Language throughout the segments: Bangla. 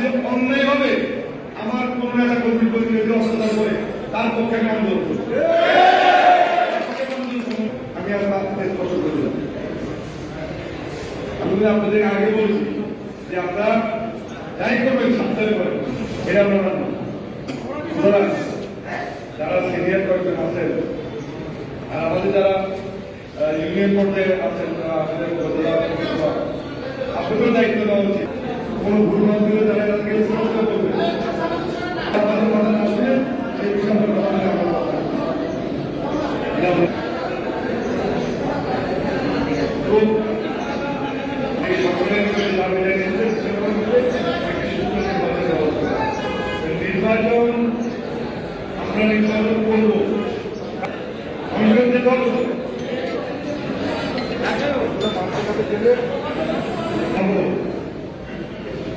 যে অন্যায়ভাবে আমার কোন একটা কর্মীর প্রতি যদি করে তার পক্ষে আমি আন্দোলন করব। আমি আপনার স্পষ্ট করে আমি আপনাদের আগে বলছি যে আপনারা যাই করবেন, সাবধানে করেন। এটা না। সুতরাং যারা সিনিয়র কয়েকজন আছেন আর আমাদের যারা ইউনিয়ন পর্যায়ে আছেন আপনাদের দায়িত্ব দেওয়া উচিত। কোনো ভুল দিলে তারা তাদেরকে স্পষ্ট করবে আপনাদের কথা শুনে সেই বিষয়ে নির্বাচন আমরা নির্বাচন করব করব।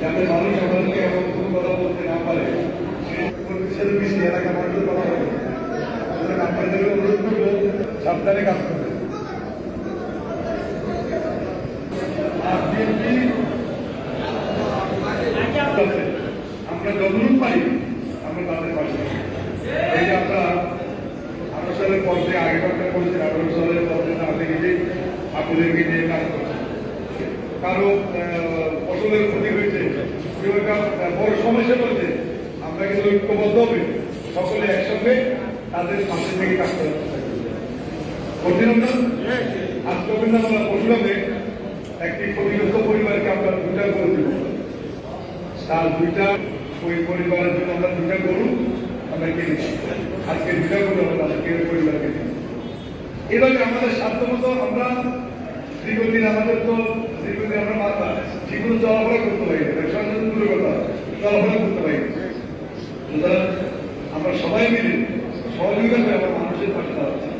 যাতে মানুষ আমাদেরকে এমন কোনো কথা বলতে না পারে বেশি এলাকা মানুষের কথা সুতরাং অনুরোধ সাবধানে কাজ করবে। আমরা যতটুকু পারি, আমরা তাদের পাশে আঠারো সালের পর যে আগে কথা বলছেন, আঠারো সালের পর যে তারা থেকে যে আপনাদেরকে নিয়ে কাজ করছে আহ, ফসলের ক্ষতি হয়েছে। বড় সমস্যা হয়েছে আমরা কিন্তু ঐক্যবদ্ধ হবে। সকলে একসঙ্গে তাদের পাশে থেকে কাজ করার চেষ্টা করব। করছিলাম না আজ করবেন আমরা বসলামে একটি ক্ষতিগ্রস্ত পরিবারকে আমরা দুটা করে দেব। তার দুইটা ওই পরিবারের জন্য আমরা দুইটা গরু আমরা কিনেছি আজকে দুইটা গরু আমরা তাদেরকে পরিবারকে দিই এভাবে আমাদের সাধ্যমতো আমরা দীর্ঘদিন আমাদের তো, দীর্ঘদিন আমরা মাথা জীবন চলাফেরা করতে পারি সংশোধন দূরের কথা, চলাফেরা করতে পারি আমরা সবাই মিলে সহযোগিতা করে আমরা মানুষের পাশে দাঁড়াচ্ছি।